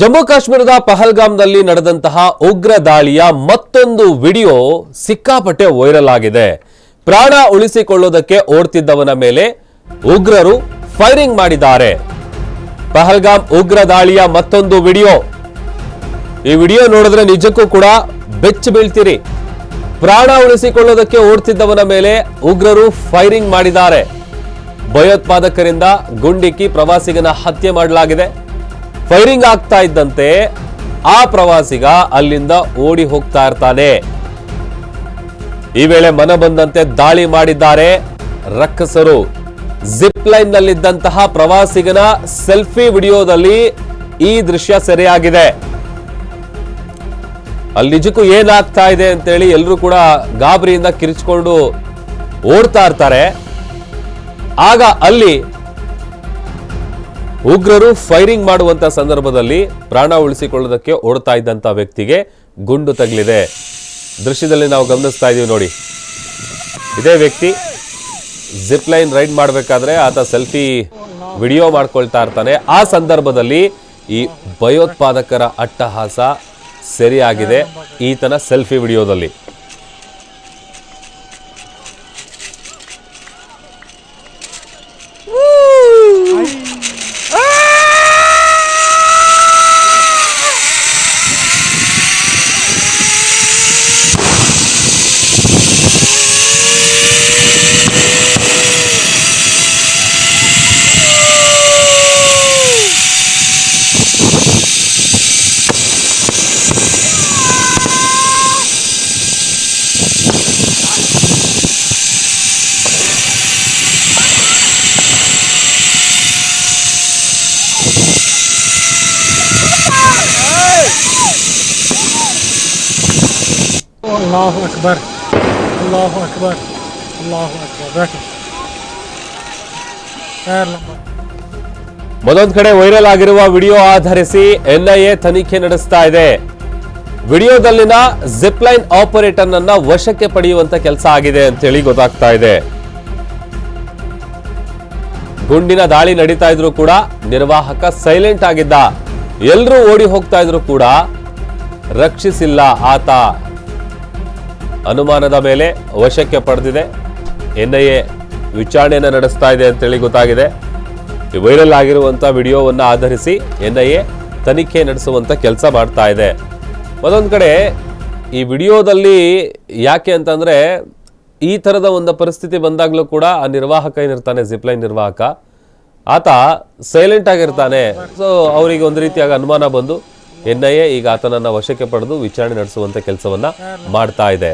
ಜಮ್ಮು ಕಾಶ್ಮೀರದ ಪಹಲ್ಗಾಮ್ನಲ್ಲಿ ನಡೆದಂತಹ ಉಗ್ರ ದಾಳಿಯ ಮತ್ತೊಂದು ವಿಡಿಯೋ ಸಿಕ್ಕಾಪಟ್ಟೆ ವೈರಲ್ ಆಗಿದೆ. ಪ್ರಾಣ ಉಳಿಸಿಕೊಳ್ಳುವುದಕ್ಕೆ ಓಡ್ತಿದ್ದವನ ಮೇಲೆ ಉಗ್ರರು ಫೈರಿಂಗ್ ಮಾಡಿದ್ದಾರೆ. ಪಹಲ್ಗಾಮ್ ಉಗ್ರ ದಾಳಿಯ ಮತ್ತೊಂದು ವಿಡಿಯೋ. ಈ ವಿಡಿಯೋ ನೋಡಿದ್ರೆ ನಿಜಕ್ಕೂ ಕೂಡ ಬೆಚ್ಚಿ ಬೀಳ್ತೀರಿ. ಪ್ರಾಣ ಉಳಿಸಿಕೊಳ್ಳೋದಕ್ಕೆ ಓಡ್ತಿದ್ದವನ ಮೇಲೆ ಉಗ್ರರು ಫೈರಿಂಗ್ ಮಾಡಿದ್ದಾರೆ. ಭಯೋತ್ಪಾದಕರಿಂದ ಗುಂಡಿಕ್ಕಿ ಪ್ರವಾಸಿಗನ ಹತ್ಯೆ ಮಾಡಲಾಗಿದೆ. ಫೈರಿಂಗ್ ಆಗ್ತಾ ಇದ್ದಂತೆ ಆ ಪ್ರವಾಸಿಗ ಅಲ್ಲಿಂದ ಓಡಿ ಹೋಗ್ತಾ ಇರ್ತಾನೆ. ಈ ವೇಳೆ ಮನ ಬಂದಂತೆ ದಾಳಿ ಮಾಡಿದ್ದಾರೆ ರಕ್ಕಸರು ಜಿಪ್ ಲೈನ್ ನಲ್ಲಿದ್ದಂತಹ ಪ್ರವಾಸಿಗನ ಸೆಲ್ಫಿ ವಿಡಿಯೋದಲ್ಲಿ ಈ ದೃಶ್ಯ ಸೆರೆಯಾಗಿದೆ. ಅಲ್ಲಿ ನಿಜಕ್ಕೂ ಏನಾಗ್ತಾ ಇದೆ ಅಂತೇಳಿ ಎಲ್ಲರೂ ಕೂಡ ಗಾಬರಿಯಿಂದ ಕಿರಿಚಿಕೊಂಡು ಓಡ್ತಾ ಇರ್ತಾರೆ. ಆಗ ಅಲ್ಲಿ ಉಗ್ರರು ಫೈರಿಂಗ್ ಮಾಡುವಂತ ಸಂದರ್ಭದಲ್ಲಿ ಪ್ರಾಣ ಉಳಿಸಿಕೊಳ್ಳೋದಕ್ಕೆ ಓಡ್ತಾ ಇದ್ದಂತ ವ್ಯಕ್ತಿಗೆ ಗುಂಡು ತಗಲಿದೆ. ದೃಶ್ಯದಲ್ಲಿ ನಾವು ಗಮನಿಸ್ತಾ ಇದೀವಿ ನೋಡಿ. ಇದೇ ವ್ಯಕ್ತಿ ಜಿಪ್ ಲೈನ್ ರೈಡ್ ಮಾಡಬೇಕಾದ್ರೆ ಆತ ಸೆಲ್ಫಿ ವಿಡಿಯೋ ಮಾಡ್ಕೊಳ್ತಾ ಇರ್ತಾನೆ. ಆ ಸಂದರ್ಭದಲ್ಲಿ ಈ ಭಯೋತ್ಪಾದಕರ ಅಟ್ಟಹಾಸ ಸರಿಯಾಗಿದೆ. ಈತನ ಸೆಲ್ಫಿ ವಿಡಿಯೋದಲ್ಲಿ. ಅಲ್ಲಾಹು ಅಕ್ಬರ್ ಅಲ್ಲಾಹು ಅಕ್ಬರ್ ಅಲ್ಲಾಹು ಅಕ್ಬರ್ ಬ್ಯಾಟರ್ ಮತ್ತೊಂದು ಕಡೆ ವೈರಲ್ ಆಗಿರುವ ವಿಡಿಯೋ ಆಧರಿಸಿ ಎನ್ಐಎ ತನಿಖೆ ನಡೆಸ್ತಾ ಇದೆ. ವಿಡಿಯೋದಲ್ಲಿನ ಜಿಪ್ಲೈನ್ ಆಪರೇಟರ್ನನ್ನ ವಶಕ್ಕೆ ಪಡೆಯುವಂತ ಕೆಲಸ ಆಗಿದೆ ಅಂತ ಹೇಳಿ ಗೊತ್ತಾಗ್ತಾ ಇದೆ. ಗುಂಡಿನ ದಾಳಿ ನಡೀತಾ ಇದ್ರು ಕೂಡ ನಿರ್ವಾಹಕ ಸೈಲೆಂಟ್ ಆಗಿದ್ದ. ಎಲ್ಲರೂ ಓಡಿ ಹೋಗ್ತಾ ಇದ್ರು ಕೂಡ ರಕ್ಷಿಸಿಲ್ಲ ಆತ. ಅನುಮಾನದ ಮೇಲೆ ವಶಕ್ಕೆ ಪಡೆದಿದೆ. ಎನ್ಐಎ ವಿಚಾರಣೆಯನ್ನು ನಡೆಸ್ತಾ ಇದೆ ಅಂತೇಳಿ ಗೊತ್ತಾಗಿದೆ. ವೈರಲ್ ಆಗಿರುವಂಥ ವಿಡಿಯೋವನ್ನು ಆಧರಿಸಿ ಎನ್ಐಎ ತನಿಖೆ ನಡೆಸುವಂಥ ಕೆಲಸ ಮಾಡ್ತಾ ಇದೆ. ಮತ್ತೊಂದು ಕಡೆ ಈ ವಿಡಿಯೋದಲ್ಲಿ ಯಾಕೆ ಅಂತಂದರೆ ಈ ಥರದ ಒಂದು ಪರಿಸ್ಥಿತಿ ಬಂದಾಗಲೂ ಕೂಡ ಆ ನಿರ್ವಾಹಕ ಏನಿರ್ತಾನೆ, ಜಿಪ್ಲೈನ್ ನಿರ್ವಾಹಕ, ಆತ ಸೈಲೆಂಟ್ ಆಗಿರ್ತಾನೆ. ಸೊ ಅವರಿಗೆ ಒಂದು ರೀತಿಯಾಗಿ ಅನುಮಾನ ಬಂದು ಎನ್ ಐ ಎ ಈಗ ಆತನನ್ನ ವಶಕ್ಕೆ ಪಡೆದು ವಿಚಾರಣೆ ನಡೆಸುವಂತ ಕೆಲಸವನ್ನ ಮಾಡ್ತಾ ಇದೆ.